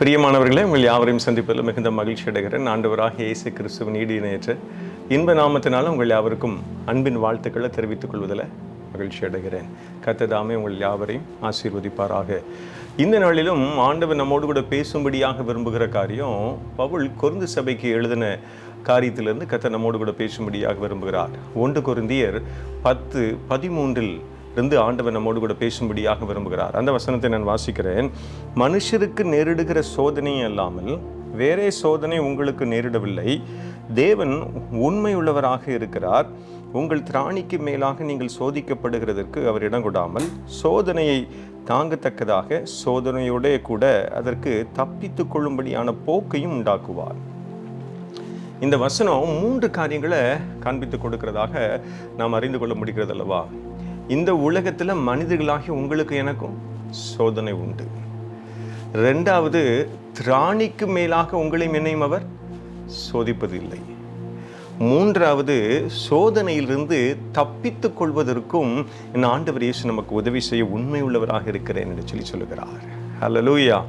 பிரியமானவர்களே உங்கள் யாவரையும் சந்திப்பதில் மிகுந்த மகிழ்ச்சி அடைகிறேன். ஆண்டவராக இயேசு கிறிஸ்துவ நீடி இணையற்ற இன்ப நாமத்தினால உங்கள் யாவருக்கும் அன்பின் வாழ்த்துக்களை தெரிவித்துக் கொள்வதில் மகிழ்ச்சி அடைகிறேன். கத்ததாமே உங்கள் யாவரையும் ஆசீர்வதிப்பாராக. இந்த நாளிலும் ஆண்டவர் நம்மோடு கூட பேசும்படியாக விரும்புகிற காரியம் பவுல் கொருந்து சபைக்கு எழுதின காரியத்திலிருந்து கத்த நம்மோடு கூட பேசும்படியாக விரும்புகிறார். ஒன்று கொருந்தியர் பத்து பதிமூன்றில் இருந்து ஆண்டவர் நம்மோடு கூட பேசும்படியாக விரும்புகிறார். அந்த வசனத்தை நான் வாசிக்கிறேன். மனுஷருக்கு நேரிடுகிற சோதனை அல்லாமல் வேறே சோதனை உங்களுக்கு நேரிடவில்லை. தேவன் உண்மையுள்ளவராக இருக்கிறார். உங்கள் திராணிக்கு மேலாக நீங்கள் சோதிக்கப்படுகிறதற்கு அவர் இடம் கொடாமல் சோதனையை தாங்கத்தக்கதாக சோதனையோடே கூட அதற்கு தப்பித்து கொள்ளும்படியான போக்கையும் உண்டாக்குவார். இந்த வசனம் மூன்று காரியங்களை காண்பித்து கொடுக்கிறதாக நாம் அறிந்து கொள்ள முடிகிறது அல்லவா இந்த உலகத்தில் மனிதர்களாகி உங்களுக்கு எனக்கும் சோதனை உண்டு. ரெண்டாவது திராணிக்கு மேலாக உங்களையும் என்னையும் அவர் சோதிப்பதில்லை. மூன்றாவது சோதனையிலிருந்து தப்பித்துக் கொள்வதற்கும் என் ஆண்டவர் இயேசு நமக்கு உதவி செய்ய உண்மையுள்ளவராக இருக்கிறேன் என்று சொல்லி சொல்லுகிறார். ஹலலூயா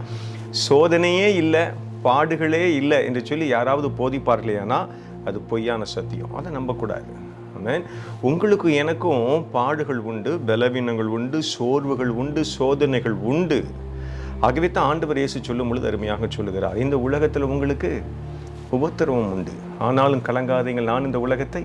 சோதனையே இல்லை பாடுகளே இல்லை என்று சொல்லி யாராவது போதிப்பார்களேனா அது பொய்யான சத்தியம். அதை நம்பக்கூடாது. ஆமேன். உங்களுக்கு எனக்கும் பாடுகள் உண்டு பலவீனங்கள் உண்டு சோர்வுகள் உண்டு சோதனைகள் உண்டு. ஆகவே தான் ஆண்டவர் இயேசு சொல்லும் பொழுது அருமையாக சொல்லுகிறார். இந்த உலகத்தில் உங்களுக்கு உபத்திரவம் உண்டு. ஆனாலும் கலங்காதீங்கள். நான் இந்த உலகத்தை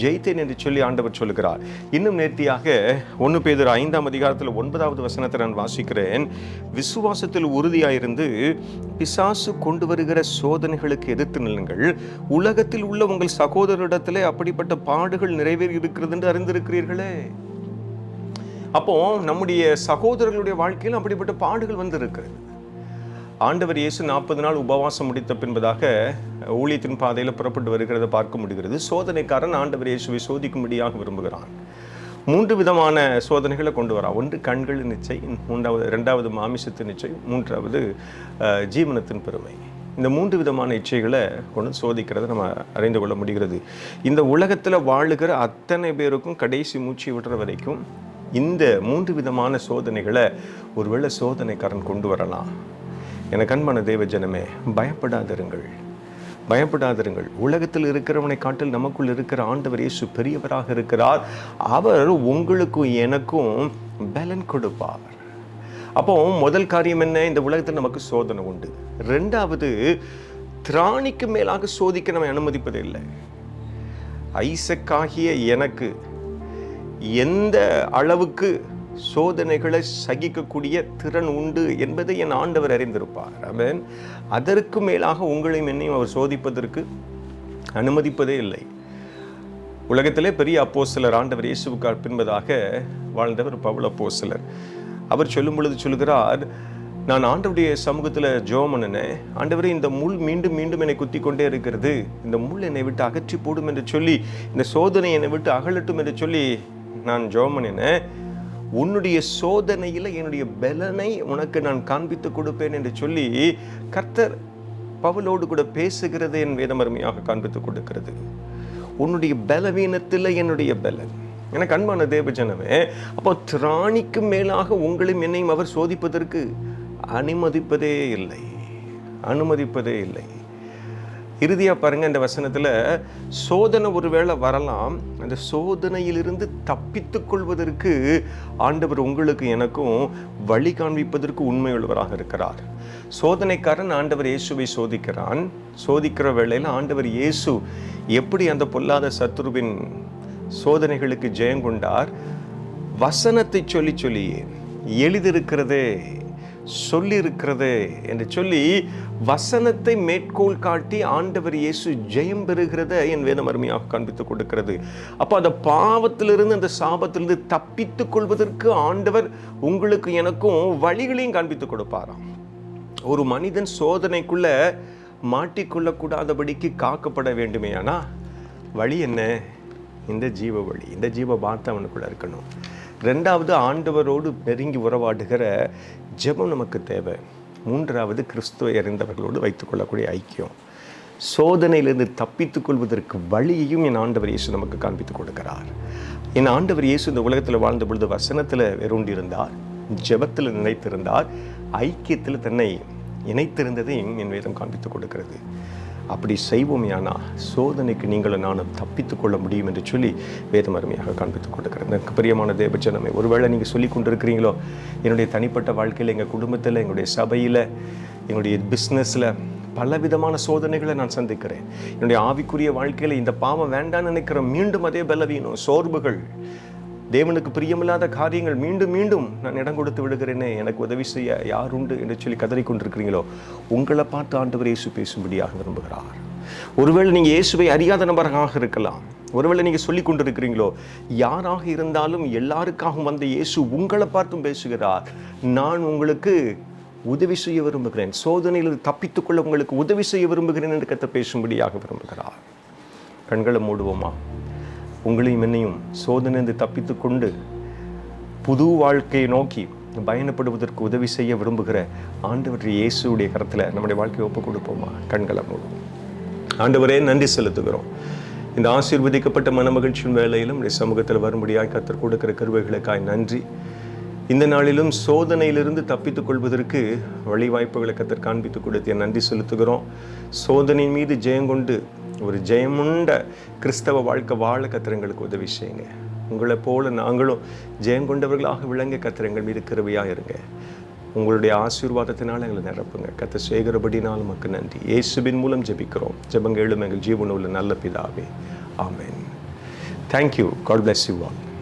ஜெயித்தேன் என்று சொல்லி ஆண்டவர் சொல்லுகிறார். இன்னும் நேர்த்தியாக ஒன்று பேதர் ஐந்தாம் அதிகாரத்தில் ஒன்பதாவது வசனத்தை நான் வாசிக்கிறேன். விசுவாசத்தில் உறுதியாயிருந்து பிசாசு கொண்டு வருகிற சோதனைகளுக்கு எதிர்த்து நில்லுங்கள். உலகத்தில் உள்ள உங்கள் சகோதரிடத்திலே அப்படிப்பட்ட பாடுகள் நிறைவேறி இருக்கிறது என்று அறிந்திருக்கிறீர்களே. அப்போ நம்முடைய சகோதரர்களுடைய வாழ்க்கையில் அப்படிப்பட்ட பாடுகள் வந்திருக்கிறது. ஆண்டவர் இயேசு நாற்பது நாள் உபவாசம் முடித்த பின்பதாக ஊழியத்தின் பாதையில் புறப்பட்டு வருகிறத பார்க்க முடிகிறது. சோதனைக்காரன் ஆண்டவர் இயேசுவை சோதிக்கும்படியாக விரும்புகிறான். மூன்று விதமான சோதனைகளை கொண்டு வரான் ஒன்று கண்களின் நிச்சை மூன்றாவது ரெண்டாவது மாமிசத்தின் நிச்சை மூன்றாவது ஜீவனத்தின் பெருமை. இந்த மூன்று விதமான இச்சைகளை கொண்டு சோதிக்கிறதை நம்ம அறிந்து கொள்ள முடிகிறது. இந்த உலகத்தில் வாழுகிற அத்தனை பேருக்கும் கடைசி மூச்சு விடுற வரைக்கும் இந்த மூன்று விதமான சோதனைகளை ஒருவேளை சோதனைக்காரன் கொண்டு வரலாம். எனக்கு கண்மன தேவ ஜனமே பயப்படாதிருங்கள். பயப்படாதிருங்கள். உலகத்தில் இருக்கிறவனை காட்டில் நமக்குள் இருக்கிற ஆண்டவர் இயேசு பெரியவராக இருக்கிறார். அவர் உங்களுக்கும் எனக்கும் பலன் கொடுப்பார். அப்போ முதல் காரியம் என்ன? இந்த உலகத்தில் நமக்கு சோதனை உண்டு. ரெண்டாவது திராணிக்கு மேலாக சோதிக்க நம்ம அனுமதிப்பது இல்லை ஐசக்காகிய எனக்கு எந்த அளவுக்கு சோதனைகளை சகிக்கக்கூடிய திறன் உண்டு என்பதை என் ஆண்டவர் அறிந்திருப்பார். அவன் அதற்கு மேலாக உங்களையும் என்னையும் அவர் சோதிப்பதற்கு அனுமதிப்பதே இல்லை. உலகத்திலே பெரிய அப்போஸ்தலர் ஆண்டவர் இயேசுவுக்கு பின்பதாக வாழ்ந்தவர் பவுல் சிலர் அவர் சொல்லும் பொழுது சொல்கிறார் நான் ஆண்டவருடைய சமூகத்தில் ஜெபம் பண்ணினேன். ஆண்டவரே இந்த முள் மீண்டும் மீண்டும் என்னை குத்தி கொண்டே இருக்கிறது. இந்த முள் என்னை விட்டு அகற்றி போடும் என்று சொல்லி இந்த சோதனை என்னை விட்டு அகலட்டும் என்று சொல்லி நான் ஜெபம் பண்ணினேன். உன்னுடைய சோதனையில் என்னுடைய பலனை உனக்கு நான் காண்பித்து கொடுப்பேன் என்று சொல்லி கர்த்தர் பவுலோடு கூட பேசுகிறது என் வேதமருமையாக காண்பித்து கொடுக்கிறது. உன்னுடைய பலவீனத்தில் என்னுடைய பலன். எனக்கு அன்பான தேவஜனமே அப்போ திராணிக்கு மேலாக உங்களையும் என்னையும் அவர் சோதிப்பதற்கு அனுமதிப்பதே இல்லை. அனுமதிப்பதே இல்லை. இறுதியாக பாருங்கள் இந்த வசனத்தில் சோதனை ஒருவேளை வரலாம். அந்த சோதனையிலிருந்து தப்பித்து கொள்வதற்கு ஆண்டவர் உங்களுக்கு எனக்கும் வழி காண்பிப்பதற்கு உண்மையுள்ளவராக இருக்கிறார். சோதனைக்காரன் ஆண்டவர் இயேசுவை சோதிக்கிறான். சோதிக்கிற வேளையில் ஆண்டவர் இயேசு எப்படி அந்த பொல்லாத சத்ருவின் சோதனைகளுக்கு ஜெயம் கொண்டார்? வசனத்தை சொல்லி சொல்லி எளிதிருக்கிறதே சொல்லியிருக்கிறது என்று சொல்லி வசனத்தை மேற்கோள் காட்டி ஆண்டவர் இயேசு ஜெயம் பெறுகிறத என் வேதம் அருமையாக காண்பித்து கொடுக்கிறது. அப்போ அந்த பாவத்திலிருந்து அந்த சாபத்திலிருந்து தப்பித்துக் கொள்வதற்கு ஆண்டவர் உங்களுக்கு எனக்கும் வழிகளையும் காண்பித்து கொடுப்பாராம். ஒரு மனிதன் சோதனைக்குள்ள மாட்டிக்கொள்ளக்கூடாதபடிக்கு காக்கப்பட வேண்டுமேயானா? வழி என்ன? இந்த ஜீவ வழி இந்த ஜீவ பார்த்து அவனுக்குள்ளே இருக்கணும். ரெண்டாவது ஆண்டவரோடு நெருங்கி உறவாடுகிற ஜெபம் நமக்கு தேவை. மூன்றாவது கிறிஸ்துவ அறிந்தவர்களோடு வைத்துக்கொள்ளக்கூடிய ஐக்கியம். சோதனையிலிருந்து தப்பித்துக் கொள்வதற்கு வழியையும் என் ஆண்டவர் இயேசு நமக்கு காண்பித்துக் கொடுக்கிறார். என் ஆண்டவர் இயேசு இந்த உலகத்தில் வாழ்ந்த பொழுது வசனத்தில் வெறுண்டிருந்தார் ஜெபத்தில் நினைத்திருந்தார் ஐக்கியத்தில் தன்னை இணைத்திருந்ததையும் என் வேதம் காண்பித்துக் கொடுக்கிறது. அப்படி செய்வோமையானா சோதனைக்கு நீங்களும் நானும் தப்பித்து கொள்ள முடியும் என்று சொல்லி வேதம் அருமையாக காண்பித்துக் கொண்டிருக்கிறேன். எனக்கு பிரியமான தேவச்சனமே ஒருவேளை நீங்கள் சொல்லி கொண்டிருக்கிறீங்களோ என்னுடைய தனிப்பட்ட வாழ்க்கையில் எங்கள் குடும்பத்தில் எங்களுடைய சபையில் எங்களுடைய பிஸ்னஸில் பலவிதமான சோதனைகளை நான் சந்திக்கிறேன். என்னுடைய ஆவிக்குரிய வாழ்க்கையில் இந்த பாவம் வேண்டாம்னு நினைக்கிற மீண்டும் அதே பலவீனம் சோர்வுகள் தேவனுக்கு பிரியமில்லாத காரியங்கள் மீண்டும் மீண்டும் நான் இடம் கொடுத்து விடுகிறேனே எனக்கு உதவி செய்ய யார் உண்டு என்று சொல்லி கதறிக்கொண்டிருக்கிறீங்களோ உங்களை பார்த்து ஆண்டவர் இயேசு பேசும்படியாக விரும்புகிறார். ஒருவேளை நீங்கள் இயேசுவை அறியாத நபராக இருக்கலாம். ஒருவேளை நீங்கள் சொல்லி கொண்டிருக்கிறீங்களோ யாராக இருந்தாலும் எல்லாருக்காகவும் வந்த இயேசு உங்களை பார்த்தும் பேசுகிறார். நான் உங்களுக்கு உதவி செய்ய விரும்புகிறேன். சோதனையில் தப்பித்துக்கொள்ள உங்களுக்கு உதவி செய்ய விரும்புகிறேன் என்று கத்த பேசும்படியாக விரும்புகிறார். கண்களை மூடுவோமா? உங்களையும் என்னையும் சோதனைந்து தப்பித்து கொண்டு புது வாழ்க்கையை நோக்கி பயணப்படுவதற்கு உதவி செய்ய விரும்புகிற ஆண்டவர் இயேசுடைய கரத்தில் நம்முடைய வாழ்க்கையை ஒப்புக் கொடுப்போமா? கண்களை மூடுவோம். ஆண்டவரே நன்றி செலுத்துகிறோம். இந்த ஆசீர்வதிக்கப்பட்ட மனமகிழ்ச்சியின் வேலையிலும் இந்த சமூகத்தில் வரும்படியாக கத்தர் கொடுக்கிற கருவைகளுக்காய் நன்றி. இந்த நாளிலும் சோதனையிலிருந்து தப்பித்துக் கொள்வதற்கு வழிவாய்ப்புகளை கத்தர் காண்பித்து கொடுத்து நன்றி செலுத்துகிறோம். சோதனை மீது ஜெயங்கொண்டு ஒரு ஜெயமுண்ட கிறிஸ்தவ வாழ்க்கை வாழ கத்திரங்களுக்கு உதவி செய்யுங்க. உங்களை போல நாங்களும் ஜெயம் கொண்டவர்களாக விளங்க கத்திரங்கள் மீது கிருவையாக இருங்க. உங்களுடைய ஆசீர்வாதத்தினால் எங்களை நிரப்புங்க. கத்த சேகரபடினால் நமக்கு நன்றி. இயேசுவின் மூலம் ஜெபிக்கிறோம். ஜெபங்க எழும் எங்கள் ஜீவனுள்ள நல்ல பிதாவே. ஆமேன். Thank you God bless you all.